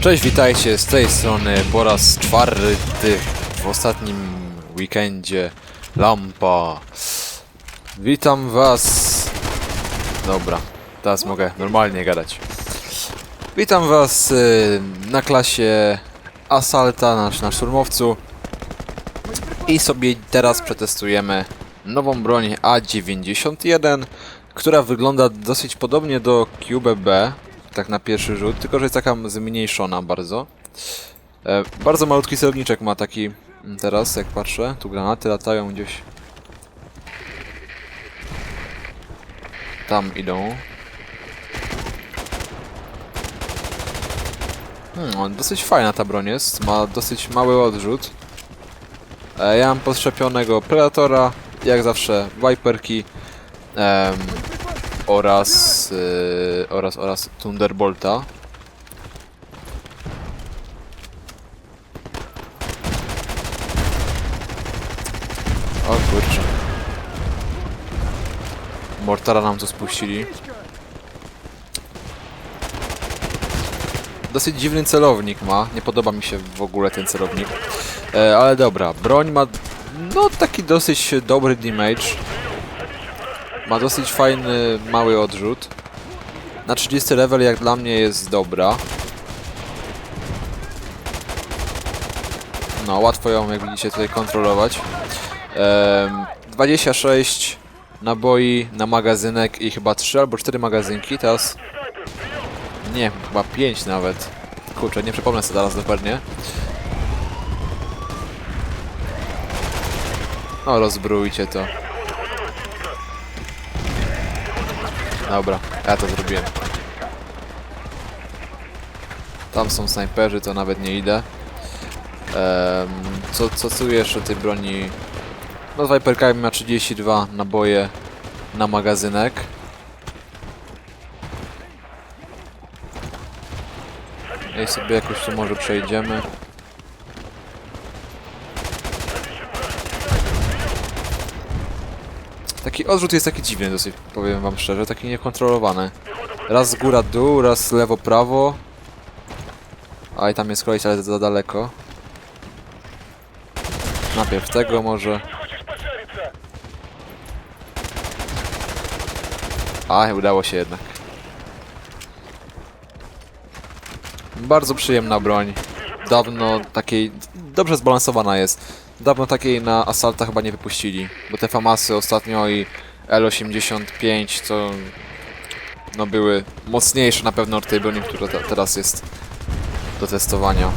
Cześć, witajcie z tej strony po raz czwarty w ostatnim weekendzie Lampa. Witam was. Dobra, teraz mogę normalnie gadać. Witam was y, na klasie Asalta, nasz, na szturmowcu. I sobie teraz przetestujemy nową broń A91, która wygląda dosyć podobnie do QBB, tak na pierwszy rzut, tylko że jest taka zmniejszona bardzo. E, bardzo malutki celowniczek ma taki mm, teraz, jak patrzę. Tu granaty latają gdzieś. Tam idą. Hmm, dosyć fajna ta broń jest, ma dosyć mały odrzut. E, ja mam podszczepionego Predatora, jak zawsze Viperki oraz, y, oraz, oraz Thunderbolta. O kurczę. Mortara nam tu spuścili. Dosyć dziwny celownik ma, nie podoba mi się w ogóle ten celownik. E, ale dobra, broń ma no taki dosyć dobry damage. Ma dosyć fajny, mały odrzut. Na 30 level jak dla mnie jest dobra. No, łatwo ją jak widzicie tutaj kontrolować. Em, 26 naboi na magazynek i chyba 3 albo 4 magazynki. Teraz... Nie, chyba 5 nawet. Kurczę, nie przypomnę sobie zaraz dokładnie. No, rozbrójcie to. Dobra, ja to zrobiłem. Tam są snajperzy, to nawet nie idę. Co, co tu jeszcze tej broni? No z Viperkami ma 32 naboje na magazynek. I sobie jakoś tu może przejdziemy. Taki odrzut jest taki dziwny dosyć, powiem wam szczerze, taki niekontrolowany. Raz góra dół, raz lewo prawo. A i tam jest koleś, ale za daleko. Najpierw tego może. A, udało się jednak. Bardzo przyjemna broń. Dawno takiej... Dobrze zbalansowana jest. Dawno takiej na Asalta chyba nie wypuścili. Bo te Famasy ostatnio i L85 to... No były mocniejsze na pewno od tej broni, która te, teraz jest do testowania.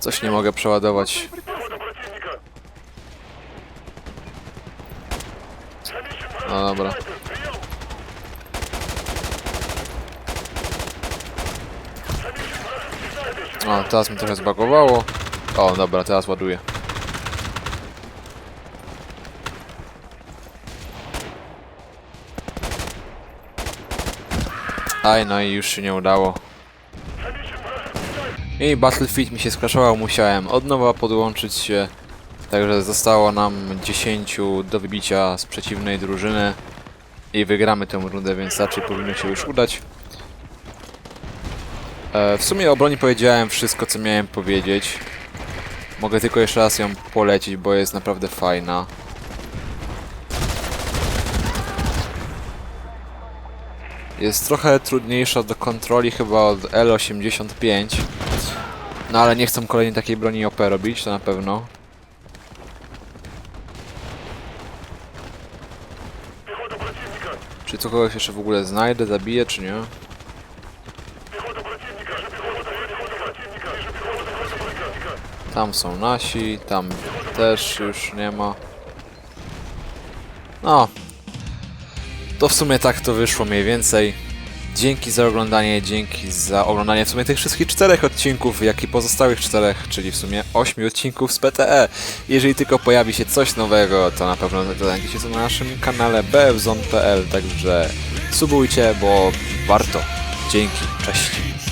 Coś nie mogę przeładować. No dobra. O, teraz mi trochę zbagowało. O, dobra, teraz ładuję. Aj, no i już się nie udało. I Battlefield mi się skraszował, musiałem od nowa podłączyć się. Także zostało nam 10 do wybicia z przeciwnej drużyny. I wygramy tę rundę, więc raczej powinno się już udać. E, w sumie o broni powiedziałem wszystko, co miałem powiedzieć. Mogę tylko jeszcze raz ją polecić, bo jest naprawdę fajna. Jest trochę trudniejsza do kontroli chyba od L85. No ale nie chcę kolejnej takiej broni OP robić, to na pewno. Czy co kogoś jeszcze w ogóle znajdę, zabiję, czy nie? Tam są nasi, tam też już nie ma. No. To w sumie tak to wyszło mniej więcej. Dzięki za oglądanie, dzięki za oglądanie w sumie tych wszystkich czterech odcinków, jak i pozostałych czterech, czyli w sumie ośmiu odcinków z PTE. Jeżeli tylko pojawi się coś nowego, to na pewno znajdziecie to na naszym kanale bfzon.pl, także subujcie, bo warto. Dzięki, cześć.